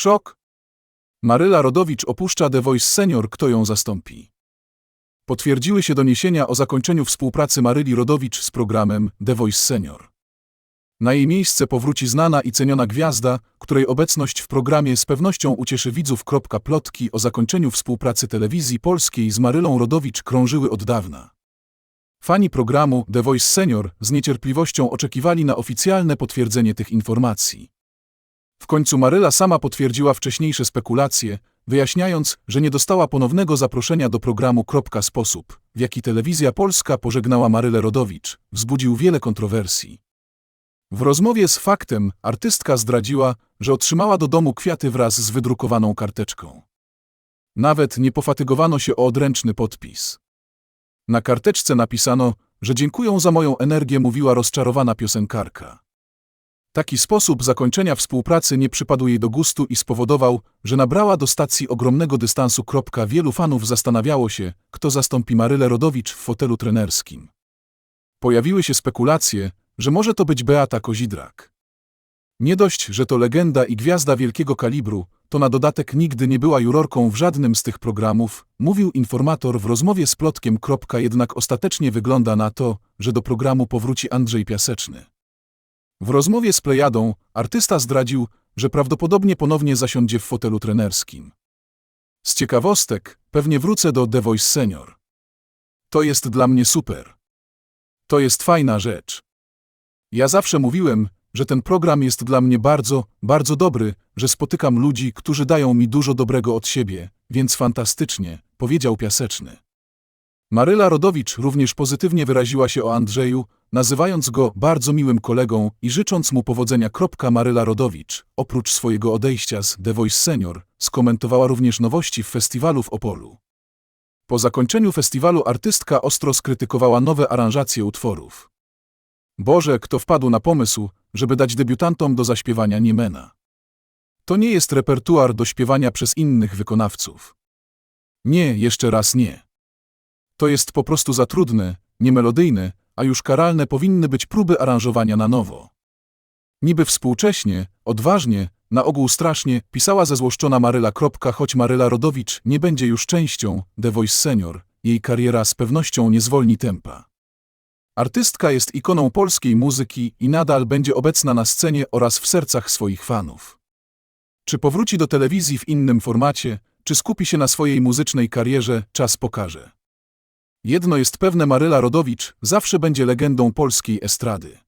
Szok. Maryla Rodowicz opuszcza The Voice Senior, kto ją zastąpi. Potwierdziły się doniesienia o zakończeniu współpracy Maryli Rodowicz z programem The Voice Senior. Na jej miejsce powróci znana i ceniona gwiazda, której obecność w programie z pewnością ucieszy widzów. Plotki o zakończeniu współpracy telewizji polskiej z Marylą Rodowicz krążyły od dawna. Fani programu The Voice Senior z niecierpliwością oczekiwali na oficjalne potwierdzenie tych informacji. W końcu Maryla sama potwierdziła wcześniejsze spekulacje, wyjaśniając, że nie dostała ponownego zaproszenia do programu. Sposób, w jaki telewizja polska pożegnała Marylę Rodowicz, wzbudził wiele kontrowersji. W rozmowie z faktem artystka zdradziła, że otrzymała do domu kwiaty wraz z wydrukowaną karteczką. Nawet nie pofatygowano się o odręczny podpis. Na karteczce napisano, że dziękują za moją energię, mówiła rozczarowana piosenkarka. Taki sposób zakończenia współpracy nie przypadł jej do gustu i spowodował, że nabrała do stacji ogromnego dystansu. Wielu fanów zastanawiało się, kto zastąpi Marylę Rodowicz w fotelu trenerskim. Pojawiły się spekulacje, że może to być Beata Kozidrak. Nie dość, że to legenda i gwiazda wielkiego kalibru, to na dodatek nigdy nie była jurorką w żadnym z tych programów, mówił informator w rozmowie z Plotkiem. Jednak ostatecznie wygląda na to, że do programu powróci Andrzej Piaseczny. W rozmowie z Plejadą artysta zdradził, że prawdopodobnie ponownie zasiądzie w fotelu trenerskim. Z ciekawostek, pewnie wrócę do The Voice Senior. To jest dla mnie super. To jest fajna rzecz. Ja zawsze mówiłem, że ten program jest dla mnie bardzo, bardzo dobry, że spotykam ludzi, którzy dają mi dużo dobrego od siebie, więc fantastycznie, powiedział Piaseczny. Maryla Rodowicz również pozytywnie wyraziła się o Andrzeju, nazywając go bardzo miłym kolegą i życząc mu powodzenia. Maryla Rodowicz, oprócz swojego odejścia z The Voice Senior, skomentowała również nowości w festiwalu w Opolu. Po zakończeniu festiwalu artystka ostro skrytykowała nowe aranżacje utworów. Boże, kto wpadł na pomysł, żeby dać debiutantom do zaśpiewania Niemena. To nie jest repertuar do śpiewania przez innych wykonawców. Nie, jeszcze raz nie. To jest po prostu za trudne, niemelodyjne, a już karalne powinny być próby aranżowania na nowo. Niby współcześnie, odważnie, na ogół strasznie, pisała zezłoszczona Maryla. Choć Maryla Rodowicz nie będzie już częścią The Voice Senior, jej kariera z pewnością nie zwolni tempa. Artystka jest ikoną polskiej muzyki i nadal będzie obecna na scenie oraz w sercach swoich fanów. Czy powróci do telewizji w innym formacie, czy skupi się na swojej muzycznej karierze, czas pokaże. Jedno jest pewne Maryla Rodowicz zawsze będzie legendą polskiej estrady.